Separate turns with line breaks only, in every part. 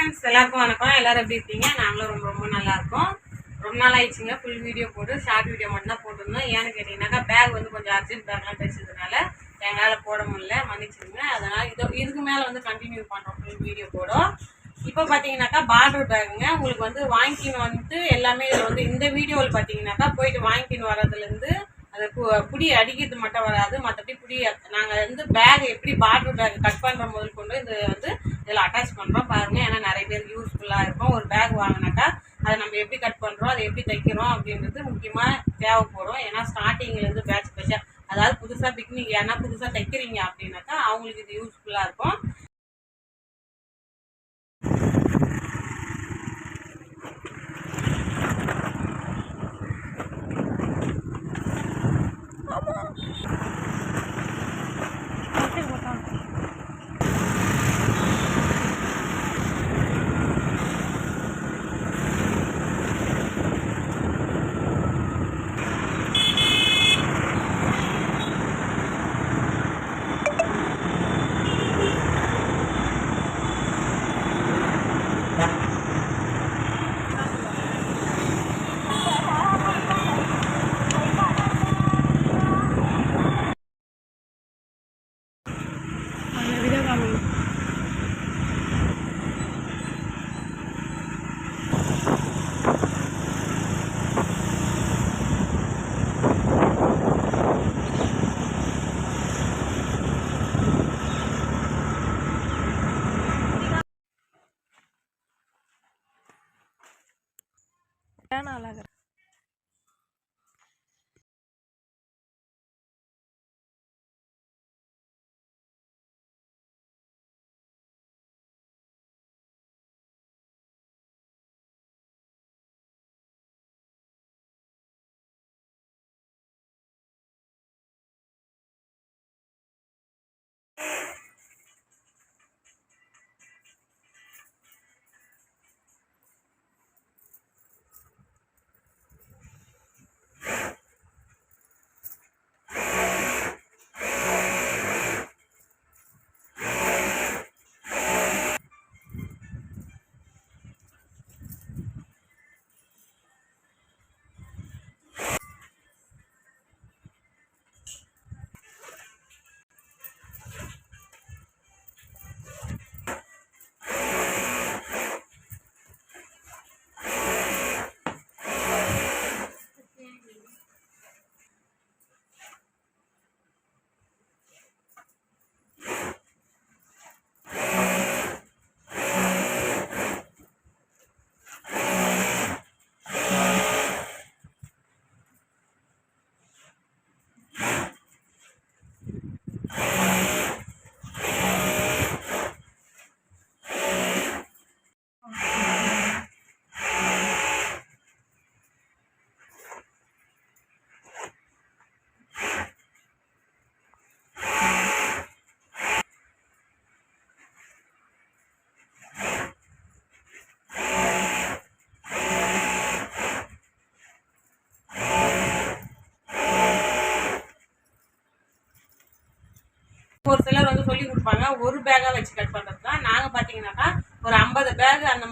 Friends எல்லாருக்கும் வணக்கம். எல்லாரும் எப்படி இருக்கீங்க? நாங்களும் ரொம்ப ரொம்ப நல்லா இருக்கோம் ரொம்ப நாள் ஆயிடுச்சுங்க. ஃபுல் வீடியோ போட்டு ஷார்ட் வீடியோ மட்டும் தான் போட்டிருந்தோம். ஏன்னு கேட்டிங்கன்னாக்கா பேக் வந்து கொஞ்சம் அர்ஜென்ட் பேக்லாம் தைச்சதுனால எங்களால் போட முடியல. மன்னிச்சிருங்க அதனால் இதோ இதுக்கு மேலே வந்து கண்டினியூ பண்ணுறோம் ஃபுல் வீடியோ போடும் இப்போ பார்த்தீங்கன்னாக்கா பார்டர் பேக்குங்க உங்களுக்கு வந்து வாங்கிக்கின்னு வந்துட்டு எல்லாமே இதில் வந்து இந்த வீடியோவில் பார்த்தீங்கன்னாக்கா போயிட்டு வாங்கிக்கின்னு வரதுலேருந்து அது கு- புடி அடிக்கிறது மட்டும் வராது. மற்றபடி புடி நாங்கள் வந்து பேக் எப்படி பார்டர் பேக் கட் பண்ணுற முதல் கொண்டு இது வந்து இதில் அட்டாச் பண்ணுறோம் பாருங்கள் ஏன்னா நிறைய பேருக்கு யூஸ்ஃபுல்லாக இருக்கும். ஒரு பேக் வாங்கினாக்கா அதை நம்ம எப்படி கட் பண்ணுறோம் அதை எப்படி தைக்கிறோம் அப்படின்றது முக்கியமாக தேவைப்படும். ஏன்னா ஸ்டார்டிங்லேருந்து பேட்ச் பேட்சாக அதாவது புதுசாக பிக்னிக் ஏன்னா புதுசாக தைக்கிறீங்க அப்படின்னாக்கா அவங்களுக்கு இது யூஸ்ஃபுல்லாக இருக்கும்.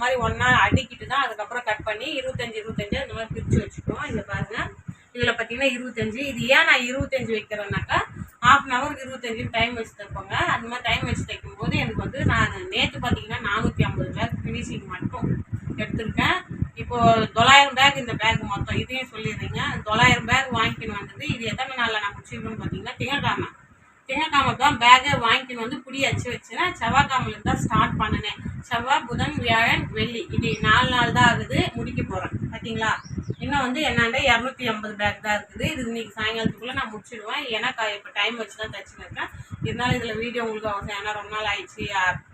மாதிரி ஒன்றா அடுக்கிட்டு தான் அதுக்கப்புறம் கட் பண்ணி இருபத்தஞ்சி இருபத்தஞ்சி அந்த மாதிரி பிரித்து வச்சுக்குவோம். இங்கே பாருங்கள் இதில் பார்த்தீங்கன்னா இருபத்தஞ்சி. இது ஏன் நான் இருபத்தஞ்சி வைக்கிறேன்னாக்கா ஹாஃப் அன் ஹவருக்கு இருபத்தஞ்சி டைம் வச்சு தைப்போங்க அந்த மாதிரி டைம் வச்சு தைக்கும் போது எனக்கு வந்து நான் நேற்று பார்த்தீங்கன்னா நானூற்றி ஐம்பது பேக் ஃபினிஷிங் மட்டும் எடுத்திருக்கேன். இப்போது தொள்ளாயிரம் பேக் இந்த பேக் மொத்தம். இதையும் சொல்லிடுறீங்க. தொள்ளாயிரம் பேக் வாங்கிக்கின்னு வந்தது இது எத்தனை நாளில் நான் முடிச்சிருக்கேன்னு பார்த்தீங்கன்னா திங்கட்கிழமை. திங்கட்கிழமை தான் பேக்கை வாங்கிட்டு வந்து புடி அச்சு வச்சுன்னா செவ்வாய்க்காமலுக்கு தான் ஸ்டார்ட் பண்ணினேன். செவ்வாய் புதன் வியாழன் வெள்ளி. இது நாலு நாள் தான் ஆகுது முடிக்க போகிறேன் பார்த்தீங்களா இன்னும் வந்து என்னாண்ட இரநூத்தி ஐம்பது பேக் தான் இருக்குது. இது இன்னைக்கு சாயங்காலத்துக்குள்ளே நான் முடிச்சிடுவேன். ஏன்னா இப்போ டைம் வச்சு தான் தச்சுன்னு இருந்தாலும் இதில் வீடியோ உங்களுக்கு அவசியம். ஏன்னா ரொம்ப நாள் ஆயிடுச்சு.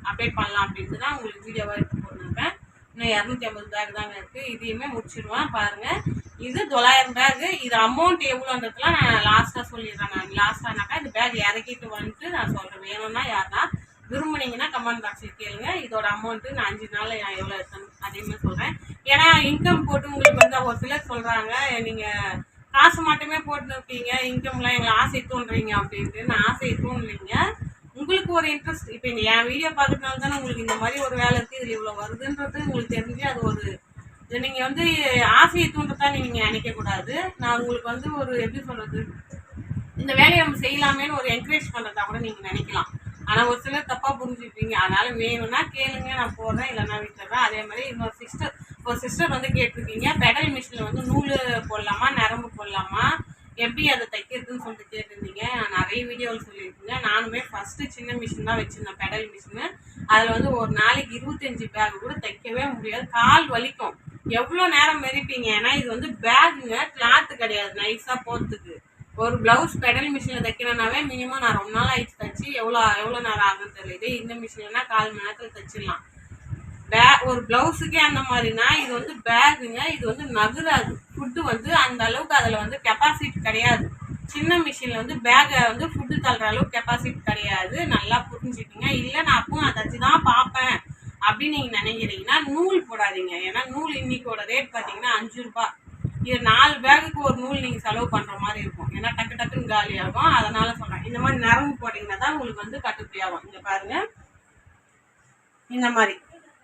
அப்டேட் பண்ணலாம் அப்படின்ட்டு தான் உங்களுக்கு வீடியோவாக இருக்குது இன்னும் இரநூத்தி ஐம்பது பேக் தாங்க இருக்குது இதையுமே முடிச்சிடுவேன் பாருங்கள் இது தொள்ளாயிரம் பேகு இது அமௌண்ட் எவ்வளோன்றதுலாம் நான் லாஸ்ட்டாக சொல்லிடுறேன் நான் லாஸ்ட்டானாக்கா இந்த பேக் இறக்கிட்டு வந்துட்டு நான் சொல்கிறேன் வேணும்னா யாருன்னா விரும்புனீங்கன்னா கமெண்ட் பாக்ஸில் கேளுங்க. இதோட அமௌண்ட்டு நான் அஞ்சு நாள் நான் எவ்வளோ எடுத்தேன் அதேமாதிரி சொல்கிறேன் ஏன்னா இன்கம் போட்டு உங்களுக்கு வந்து ஒரு சிலர் சொல்கிறாங்க நீங்கள் காசு மட்டுமே போட்டு இருப்பீங்க இன்கம்லாம் எங்களை ஆசை தூண்டுறீங்க அப்படின்ட்டு. நான் ஆசையை தூண்டலைங்க உங்களுக்கு ஒரு இன்ட்ரெஸ்ட் இப்போ இந்த என் வீடியோ பார்க்கறதுனால தானே உங்களுக்கு இந்த மாதிரி ஒரு வேலை இருக்குது இதில் இவ்வளோ வருதுன்றது உங்களுக்கு தெரிஞ்சு அது ஒரு இது நீங்கள் வந்து ஆசையை தூண்டுறதா நீங்கள் நினைக்கக்கூடாது நான் உங்களுக்கு வந்து ஒரு எப்படி சொல்கிறது இந்த வேலையை நம்ம செய்யலாமேன்னு ஒரு என்கரேஜ் பண்ணுறதா கூட நீங்கள் நினைக்கலாம். ஆனால் ஒரு சிலர் தப்பாக புரிஞ்சுப்பீங்க. அதனால் வேணும்னா கேளுங்க நான் போடுறேன் இல்லைன்னா விட்டுறேன். அதே மாதிரி இன்னொரு சிஸ்டர் ஒரு சிஸ்டர் வந்து கேட்டிருக்கீங்க பெடல் மிஷினில் வந்து நூல் போடலாமா நரம்பு போடலாமா? எப்படி அதை தைக்கிறதுன்னு சொல்லிட்டு கேட்டிருந்தீங்க. நான் நிறைய வீடியோவில் சொல்லியிருக்கீங்க. நானுமே ஃபஸ்ட்டு சின்ன மிஷின் தான் வச்சுருந்தேன் பெடல் மிஷினு அதில் வந்து ஒரு நாளைக்கு இருபத்தஞ்சி பேக் கூட தைக்கவே முடியாது. கால் வலிக்கும். எவ்வளோ நேரம் மெரிப்பீங்க ஏன்னா இது வந்து பேக்குங்க கிளாத்து கிடையாது நைஸாக போகிறதுக்கு ஒரு ப்ளவுஸ் பெடல் மிஷினில் தைக்கணுன்னாவே மினிமம் நான் ரொம்ப நாள் ஆயிடுச்சு தைச்சி. எவ்வளோ எவ்வளோ நேரம் ஆகுன்னு தெரியல. இதே இந்த மிஷின்லனா கால் மணி நேரத்தில் தைச்சிடலாம். பே ஒரு ப்ளவுஸுக்கே அந்த மாதிரினா இது வந்து பேக்குங்க இது வந்து நகராது ஃபுட்டு வந்து அந்த அளவுக்கு அதில் வந்து கெப்பாசிட்டி கிடையாது. சின்ன மிஷினில் வந்து பேக்கை வந்து ஃபுட்டு தள்ளுற அளவுக்கு கெப்பாசிட்டி கிடையாது. நல்லா புரிஞ்சுக்கிங்க. இல்லை நான் அப்பவும் அதை தச்சு தான் பார்ப்பேன். அப்படின்னு நீங்கள் நினைக்கிறீங்கன்னா நூல் போடாதீங்க. ஏன்னா நூல் இன்னைக்கோட ரேட் பார்த்தீங்கன்னா அஞ்சு ரூபாய் இது நாலு பேகுக்கு ஒரு நூல் நீங்கள் செலவு பண்ணுற மாதிரி இருக்கும். ஏன்னா டக்கு டக்குன்னு காலியாகும் அதனால் சொல்கிறேன் இந்த மாதிரி நரம்பு போட்டிங்கன்னா தான் உங்களுக்கு வந்து கட்டுப்படி ஆகும் இங்கே பாருங்கள் இந்த மாதிரி.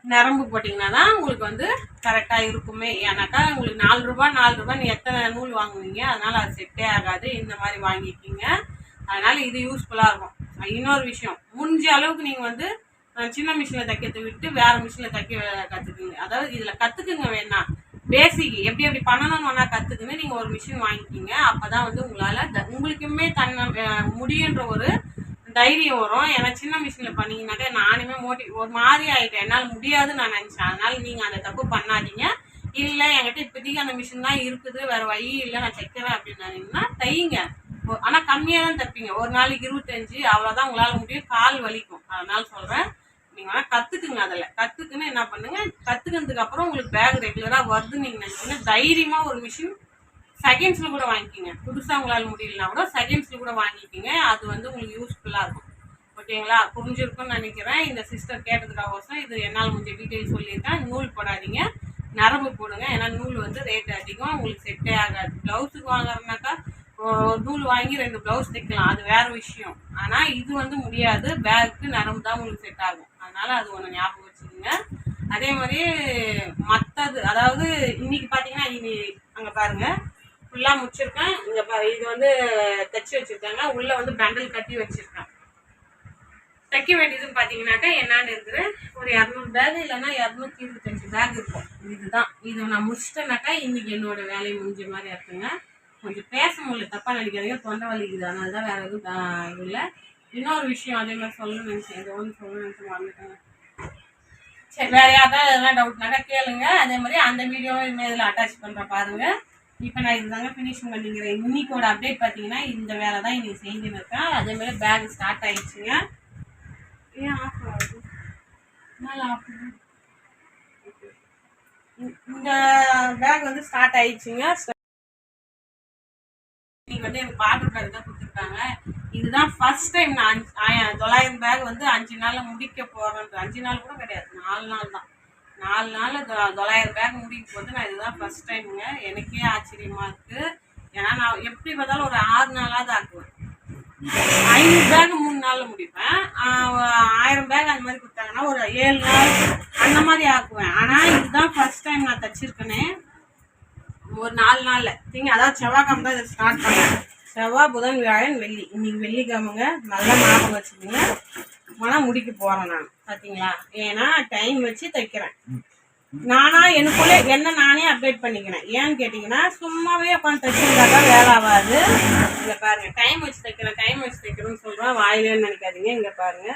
நரம்பு போட்டிங்கன்னா தான் உங்களுக்கு வந்து கரெக்டாக இருக்குமே. ஏன்னாக்கா உங்களுக்கு நாலு ரூபா நாலு ரூபா நீ எத்தனை நூல் வாங்குவீங்க அதனால் அது செட்டே ஆகாது. இந்த மாதிரி வாங்கிக்கிங்க அதனால் இது யூஸ்ஃபுல்லாக இருக்கும். இன்னொரு விஷயம் முடிஞ்ச அளவுக்கு நீங்கள் வந்து சின்ன மிஷினில் தைக்கிறது விட்டு வேறு மிஷினில் தைக்க கற்றுக்குங்க அதாவது இதில் கற்றுக்குங்க வேணா பேசிக் எப்படி எப்படி பண்ணணும்னு வேணா கற்றுக்குங்க நீங்கள் ஒரு மிஷின் வாங்கிக்கிங்க. அப்போ தான் வந்து உங்களால் உங்களுக்குமே தன்னை முடியுன்ற ஒரு தைரியம் வரும். ஏன்னா சின்ன மிஷினில் பண்ணீங்கன்னாக்கா நானுமே மோட்டி ஒரு மாதிரி ஆகிட்டேன் என்னால் முடியாதுன்னு நான் நினச்சேன். அதனால் நீங்கள் அந்த தப்பு பண்ணாதீங்க. இல்லை என்கிட்ட இப்போதைக்கு அந்த மிஷின் தான் இருக்குது. வேறு வழி இல்லை. நான் தைக்கிறேன் அப்படின்னாங்கன்னா தையுங்க. ஆனால் கம்மியாக தான் தைப்பீங்க. ஒரு நாளைக்கு இருபத்தஞ்சு அவ்வளோதான் உங்களால் முடியும். கால் வலிக்கும். அதனால் சொல்கிறேன் நீங்கள் வேணால் கற்றுக்குங்க அதில். கற்றுக்குன்னு என்ன பண்ணுங்க? கற்றுக்கிறதுக்கு அப்புறம் உங்களுக்கு பேக் ரெகுலராக வருதுன்னு நீங்கள் நினச்சிங்கன்னா தைரியமாக ஒரு மிஷின் செகண்ட்ஸில் கூட வாங்கிக்கிங்க. புதுசாக உங்களால் முடியலனா கூட செகண்ட்ஸில் கூட வாங்கிக்கிங்க. அது வந்து உங்களுக்கு யூஸ்ஃபுல்லாக இருக்கும். ஓகேங்களா புரிஞ்சிருக்கும்னு நினைக்கிறேன். இந்த சிஸ்டர் கேட்டதுக்காகோசம் இது என்னால் முடிஞ்ச டீட்டெயில் சொல்லியிருக்கேன் நூல் போடாதீங்க. நரம்பு போடுங்க. ஏன்னா நூல் வந்து ரேட் அதிகம். உங்களுக்கு செட்டே ஆகாது. ப்ளவுஸுக்கு வாங்குறதுனாக்கா ஒரு நூல் வாங்கி ரெண்டு ப்ளவுஸ் தைக்கலாம். அது வேற விஷயம். ஆனால் இது வந்து முடியாது. பேக்கு நரம்பு தான் உங்களுக்கு செட் ஆகும். அதனால் அது ஒன்று ஞாபகம் வச்சுக்கோங்க. அதே மாதிரி மற்றது அதாவது இன்னைக்கு பார்த்தீங்கன்னா இனி அங்கே பாருங்கள் ஃபுல்லாக முடிச்சிருக்கேன். இங்கே இது வந்து தைச்சி வச்சிருக்காங்க. உள்ளே வந்து பேண்டல் கட்டி வச்சுருக்கேன். தைக்க வேண்டியதுன்னு பார்த்தீங்கன்னாக்கா என்னான்னு இருக்குது? ஒரு இரநூறு பேக் இல்லைன்னா இரநூத்தி இருபத்தஞ்சு பேக் இருக்கும். இதுதான். இதை நான் முடிச்சிட்டேனாக்கா இன்றைக்கி என்னோட வேலையை முடிஞ்ச மாதிரி இருக்குங்க. கொஞ்சம் பேச முடியல தப்பாக நினைக்காதீங்க. தொண்டை வலிக்குது. அதனால தான் வேறு எதுவும் இல்லை. இன்னொரு விஷயம் அதே மாதிரி சொல்லணும்னு நினச்சேன். ஏதோ ஒன்று சொல்லணும்னு நினச்சி வந்துட்டேங்க சரி வேறு யாராவது எதனா டவுட்னாக்கா கேளுங்க. அதே மாதிரி அந்த வீடியோவும் இனிமேல் இதில் அட்டாச் பண்ணுறேன் பாருங்கள் இப்போ நான் இதுதாங்க ஃபினிஷிங் பண்ணிக்கிறேன். இன்னைக்கோட அப்டேட் பார்த்தீங்கன்னா இந்த வேலை தான் இன்னைக்கு செஞ்சுன்னு இருக்கேன் அதே மாதிரி பேக் ஸ்டார்ட் ஆயிடுச்சுங்க. ஏன் ஆஃப் ஆகுது? நல்லா ஆஃப் இந்த பேக் வந்து ஸ்டார்ட் ஆயிடுச்சுங்க. இன்னைக்கு வந்து எனக்கு பார்டர் பேக் தான் கொடுத்துருக்காங்க. இதுதான் ஃபர்ஸ்ட் டைம் நான் அஞ்சு தொள்ளாயிரம் பேக் வந்து அஞ்சு நாளில் முடிக்க போகிறேன் அஞ்சு நாள் கூட கிடையாது. நாலு நாள் தான். நாலு நாளில் தொள்ளாயிரம் பேக் முடிக்கு போது நான் இதுதான் ஃபர்ஸ்ட் டைமுங்க எனக்கே ஆச்சரியமாக இருக்குது ஏன்னா நான் எப்படி பார்த்தாலும் ஒரு ஆறு நாளாவது ஆக்குவேன். ஐநூறு பேக் மூணு நாளில் முடிப்பேன். ஆயிரம் பேக் அந்த மாதிரி கொடுத்தாங்கன்னா ஒரு ஏழு நாள் அந்த மாதிரி ஆக்குவேன். ஆனால் இதுதான் ஃபர்ஸ்ட் டைம் நான் தச்சிருக்கேனே. ஒரு நாலு நாளில். திங்க அதாவது செவ்வாய்க்கிழமை தான் இதை ஸ்டார்ட் பண்ணேன் செவ்வாய் புதன் வியாழன் வெள்ளி. இன்னைக்கு வெள்ளிக்கிழமைங்க. நல்லா ஞாபகம் வச்சுக்கோங்க. ஆனால் முடிக்க போகிறேன் நான். பார்த்தீங்களா ஏன்னா டைம் வச்சு தைக்கிறேன். நானா எனக்குள்ளே என்ன நானே அப்டேட் பண்ணிக்கிறேன். ஏன்னு கேட்டிங்கன்னா சும்மாவே உட்காந்து தைச்சிருந்தாக்கா வேலை ஆகாது. இங்கே பாருங்க டைம் வச்சு தைக்கிறேன் டைம் வச்சு தைக்கிறேன்னு சொல்கிறேன் வாயிலேன்னு நினைக்காதீங்க இங்கே பாருங்க.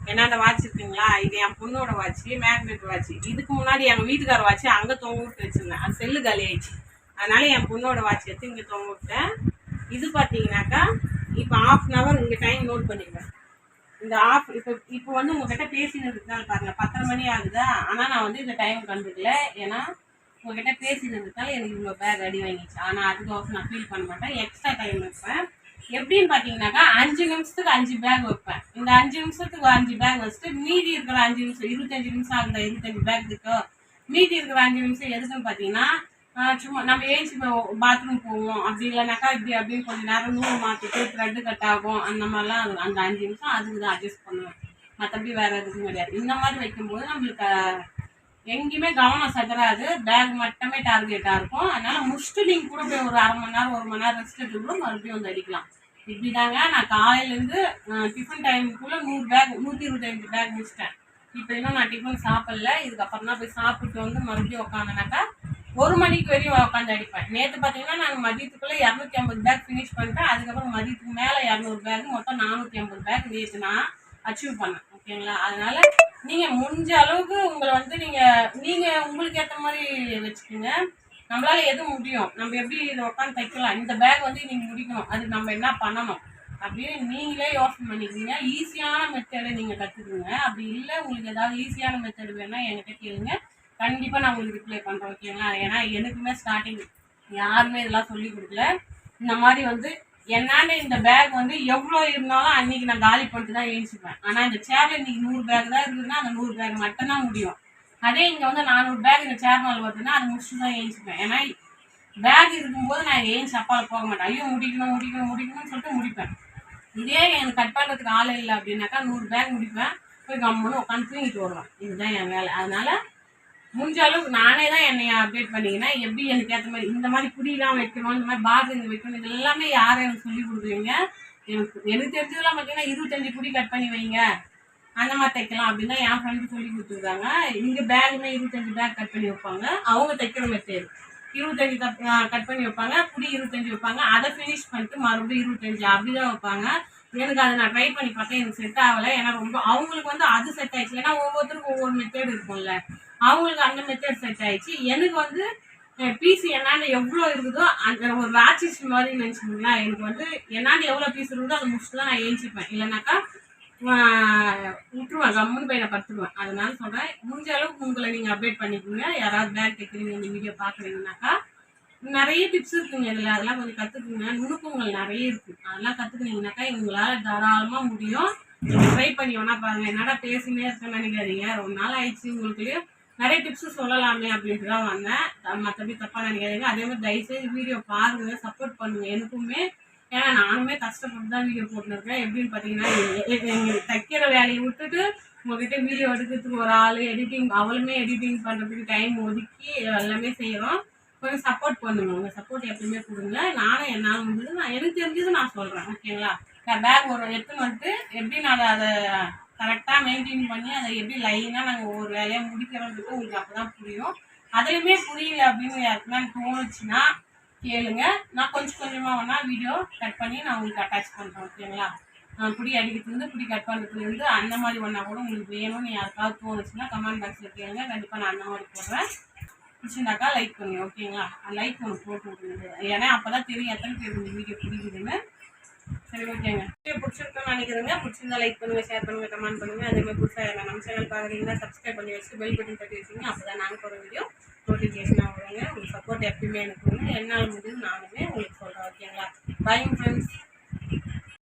என்னோட வாட்ச் இருக்குங்களா? இது என் பொண்ணோட வாட்ச் மேக்னெட் வாட்ச் இதுக்கு முன்னாடி எங்கள் வீட்டுக்கார வாட்ச் அங்கே தொங்க விட்டு வச்சிருந்தேன். அது செல்லு காலி ஆயிடுச்சு. அதனால என் பொண்ணோட வாட்ச் எடுத்து இங்கே தொங்க விட்டேன். இது பார்த்தீங்கன்னாக்கா இப்போ ஆஃப் அன் ஹவர் இங்கே டைம் நோட் பண்ணிக்கிறேன். இந்த ஆஃப் இப்போ இப்போ வந்து உங்ககிட்ட பேசினது பாருங்க பத்தரை மணி ஆகுதா? ஆனால் நான் வந்து இந்த டைம் கண்டுக்கல ஏன்னா உங்ககிட்ட பேசினதுனால எனக்கு இவ்வளோ பேக் ரெடி வாங்கிச்சு ஆனால் அதுக்கோசம் நான் ஃபீல் பண்ண மாட்டேன். எக்ஸ்ட்ரா டைம் வைப்பேன். எப்படின்னு பார்த்தீங்கன்னாக்கா அஞ்சு நிமிஷத்துக்கு அஞ்சு பேக் வைப்பேன். இந்த அஞ்சு நிமிஷத்துக்கு அஞ்சு பேக் வச்சுட்டு மீதி இருக்கிற அஞ்சு நிமிஷம் இருபத்தஞ்சு நிமிஷம் ஆகுதா இருபத்தஞ்சு பேக் இருக்கோ மீதி இருக்கிற அஞ்சு நிமிஷம் எதுக்குன்னு பார்த்தீங்கன்னா சும்மா நம்ம ஏஞ்சி பாத்ரூம் போவோம். அப்படி இல்லைனாக்கா இப்படி அப்படின்னு கொஞ்ச நேரம் நூல் மாற்றிட்டு த்ரெட்டு கட் ஆகும். அந்த மாதிரிலாம் அந்த அஞ்சு நிமிஷம் அதுக்கு தான் அட்ஜஸ்ட் பண்ணுவேன். மற்றபடி வேற எதுக்கும் கிடையாது. இந்த மாதிரி வைக்கும்போது நம்மளுக்கு எங்கேயுமே கவனம் சதராது பேக் மட்டுமே டார்கெட்டாக இருக்கும். அதனால முடிச்சுட்டு நீங்கள் கூட போய் ஒரு அரை மணி நேரம் ஒரு மணி நேரம் ரெஸ்ட் எடுத்து கூட மறுபடியும் வந்து அடிக்கலாம். இப்படி தாங்க நான் காலையிலேருந்து டிஃபன் டைமுக்குள்ளே நூறு பேக் நூற்றி இருபத்தஞ்சு பேக் முடிச்சிட்டேன். இப்போ இன்னும் நான் டிஃபன் சாப்பிடல. இதுக்கப்புறம் தான் போய் சாப்பிட்டு வந்து மறுபடியும் உட்காந்தனாக்கா ஒரு மணிக்கு வரையும் உட்காந்து அடிப்பேன். நேற்று பார்த்தீங்கன்னா நான் மதியத்துக்குள்ளே இரநூத்தி ஐம்பது பேக் ஃபினிஷ் பண்ணிட்டேன். அதுக்கப்புறம் மதியத்துக்கு மேலே இரநூறு பேக் மொத்தம் நானூற்றி ஐம்பது பேக் நேற்று நான் அச்சீவ் பண்ணேன். ஓகேங்களா? அதனால நீங்கள் முடிஞ்ச அளவுக்கு உங்களை வந்து நீங்கள் நீங்கள் உங்களுக்கு ஏற்ற மாதிரி வச்சுக்கோங்க. நம்மளால எது முடியும்? நம்ம எப்படி இதை உட்காந்து தைக்கலாம்? இந்த பேக் வந்து நீங்கள் முடிக்கணும். அது நம்ம என்ன பண்ணணும்? அப்படின்னு நீங்களே யோசனை பண்ணிக்கிங்க. ஈஸியான மெத்தடை நீங்கள் கற்றுக்குங்க அப்படி இல்லை உங்களுக்கு ஏதாவது ஈஸியான மெத்தடு வேணால் என்கிட்ட கேளுங்க. கண்டிப்பாக நான் உங்களுக்கு ரிப்ளை பண்ணுறேன் ஓகேங்களா ஏன்னா எனக்குமே ஸ்டார்டிங் யாருமே இதெல்லாம் சொல்லி கொடுக்கல. இந்த மாதிரி வந்து என்னான்னு இந்த பேக் வந்து எவ்வளோ இருந்தாலும் அன்னைக்கு நான் காலி பண்ணிட்டு தான் எழுச்சிப்பேன் ஆனால் இந்த சேரில் இன்னைக்கு நூறு பேக் தான் இருக்குதுன்னா அந்த நூறு பேக் மட்டும்தான் முடியும். அதே இங்கே வந்து நானூறு பேக் இந்த சேர் மேலே வருதுன்னா அதை முடிச்சுட்டு தான் எழுச்சிப்பேன் ஏன்னா பேக் இருக்கும்போது நான் ஏன் சப்பால் போக மாட்டேன். ஐயோ முடிக்கணும் முடிக்கணும் முடிக்கணும்னு சொல்லிட்டு முடிப்பேன். இதே எனக்கு கட் பண்ணுறதுக்கு ஆள் இல்லை அப்படின்னாக்கா நூறு பேக் முடிப்பேன். போய் கம்முன்னு உட்காந்து தூங்கிட்டு வருவேன். இதுதான் என் வேலை. அதனால முடிஞ்ச அளவுக்கு நானே தான் என்னை அப்டேட் பண்ணிக்கினேன். எப்படி எனக்கு ஏற்ற மாதிரி இந்த மாதிரி குடியெல்லாம் வைக்கணும் இந்த மாதிரி பாத்ரூம் வைக்கணும் இது எல்லாமே யாரும் எனக்கு சொல்லி கொடுக்குறீங்க? எனக்கு எனக்கு தெரிஞ்சதெல்லாம் பார்த்தீங்கன்னா இருபத்தஞ்சு குடி கட் பண்ணி வைங்க. அந்த மாதிரி தைக்கலாம் அப்படின்னு தான் என் ஃப்ரெண்டு சொல்லி கொடுத்துருக்காங்க. இங்கே பேகுமே இருபத்தஞ்சு பேக் கட் பண்ணி வைப்பாங்க. அவங்க தைக்கிற மெட்டீரியல் இருபத்தஞ்சு கட் பண்ணி வைப்பாங்க. குடி இருபத்தஞ்சு வைப்பாங்க. அதை ஃபினிஷ் பண்ணிட்டு மறுபடியும் இருபத்தஞ்சு அப்படி தான் வைப்பாங்க. எனக்கு அதை நான் ட்ரை பண்ணி பார்த்தேன் எனக்கு செட் ஆகலை. ஏன்னா ரொம்ப அவங்களுக்கு வந்து அது செட் ஆயிடுச்சு. ஏன்னா ஒவ்வொருத்தருக்கும் ஒவ்வொரு மெத்தேடு இருக்கும்ல. அவங்களுக்கு அந்த மெத்தேட் செட் ஆயிடுச்சு. எனக்கு வந்து பீஸ் என்னாண்ட எவ்வளோ இருக்குதோ அந்த ஒரு ராட்சிஸ் மாதிரி நினச்சிங்களா எனக்கு வந்து என்னாண்ட எவ்வளோ பீஸ் இருக்குதோ அதை முடிச்சுட்டு தான் நான் ஏஞ்சிப்பேன். இல்லைனாக்கா விட்டுருவேன். கம்முன்னு போய் நான் படுத்துருவேன். அதனால சொல்கிறேன் முடிஞ்ச அளவுக்கு உங்களை நீங்கள் அப்டேட் பண்ணிக்கோங்க. யாராவது பேக் தைக்கிறீங்க இந்த வீடியோ பார்க்குறீங்கனாக்கா நிறைய டிப்ஸ் இருக்குங்க இதில். அதெல்லாம் கொஞ்சம் கற்றுக்குங்க நுணுக்கங்கள் நிறைய இருக்குது அதெல்லாம் கற்றுக்குனீங்கனாக்கா உங்களால் தாராளமாக முடியும். ட்ரை பண்ணி வேணா பாருங்க. என்னடா பேசினே இருக்கேன்னு நினைக்காதீங்க. ரொம்ப நாள் ஆயிடுச்சு உங்களுக்கு நிறைய டிப்ஸ் சொல்லலாமே அப்படின்ட்டு தான் வந்தேன். மற்றபடி தப்பாக நினைக்காதீங்க. அதே மாதிரி தயவுசெய்து வீடியோ பாருங்க. சப்போர்ட் பண்ணுங்க. எனக்குமே. ஏன்னா நானுமே கஷ்டப்பட்டு தான் வீடியோ போட்டுருக்கேன் எப்படின்னு பார்த்தீங்கன்னா எங்களுக்கு தைக்கிற வேலையை விட்டுட்டு உங்ககிட்ட வீடியோ எடுக்கிறதுக்கு ஒரு ஆள் எடிட்டிங் அவளுமே எடிட்டிங் பண்ணுறதுக்கு டைம் ஒதுக்கி எல்லாமே செய்கிறோம் கொஞ்சம் சப்போர்ட் பண்ணுங்க. உங்கள் சப்போர்ட் எப்பயுமே கொடுங்க. நானும் என்னால் முடிஞ்சது. நான் எனக்கு தெரிஞ்சது நான் சொல்கிறேன் ஓகேங்களா நான் பேக் ஒரு எடுத்துன்னு வந்துட்டு எப்படி நான் அதை கரெக்டாக மெயின்டைன் பண்ணி அதை எப்படி லைனாக நாங்கள் ஒவ்வொரு வேலையை முடிக்கிறதுக்கு உங்களுக்கு அப்போ தான் புரியும். அதையுமே புரியல அப்படின்னு யாருக்குமே தோணுச்சுன்னா கேளுங்க. நான் கொஞ்சம் கொஞ்சமாக வேணால் வீடியோ கட் பண்ணி நான் உங்களுக்கு அட்டாச் பண்ணுறேன் ஓகேங்களா நான் புடி அடிக்கிறதுலேருந்து பிடி கட் பண்ணுறதுலேருந்து அந்த மாதிரி ஒன்றா கூட உங்களுக்கு வேணும்னு யாருக்காவது தோணுச்சுன்னா கமெண்ட் பாக்ஸில் கேளுங்க. கண்டிப்பாக நான் அந்த மாதிரி போடுறேன். பிடிச்சிருந்தாக்கா லைக் பண்ணுங்க ஓகேங்களா லைக் ஒன்று போட்டு விட்டுருங்க ஏன்னா அப்போ தான் தெரியும் எத்தனை பேர் இந்த வீடியோ பிடிக்குதுன்னு. சரி ஓகேங்க வீடியோ பிடிச்சிருக்கோன்னு நினைக்கிறேங்க பிடிச்சிருந்தா லைக் பண்ணுங்க ஷேர் பண்ணுங்க கமெண்ட் பண்ணுங்க. அதேமாதிரி புதுசாக யாரா நம்ம சேனல் பார்க்குறீங்கன்னா சப்ஸ்கிரைப் பண்ணி வச்சு பெல் பட்டன் தட்டி வச்சுங்க அப்போ தான் நாங்கள் போகிற வீடியோ நோட்டிஃபிகேஷனாக வருவாங்க உங்களுக்கு சப்போர்ட் எப்பயுமே எனக்கு வந்து என்னால் முடியும் நானுமே உங்களுக்கு சொல்கிறேன் ஓகேங்களா பாய் ஃப்ரெண்ட்ஸ்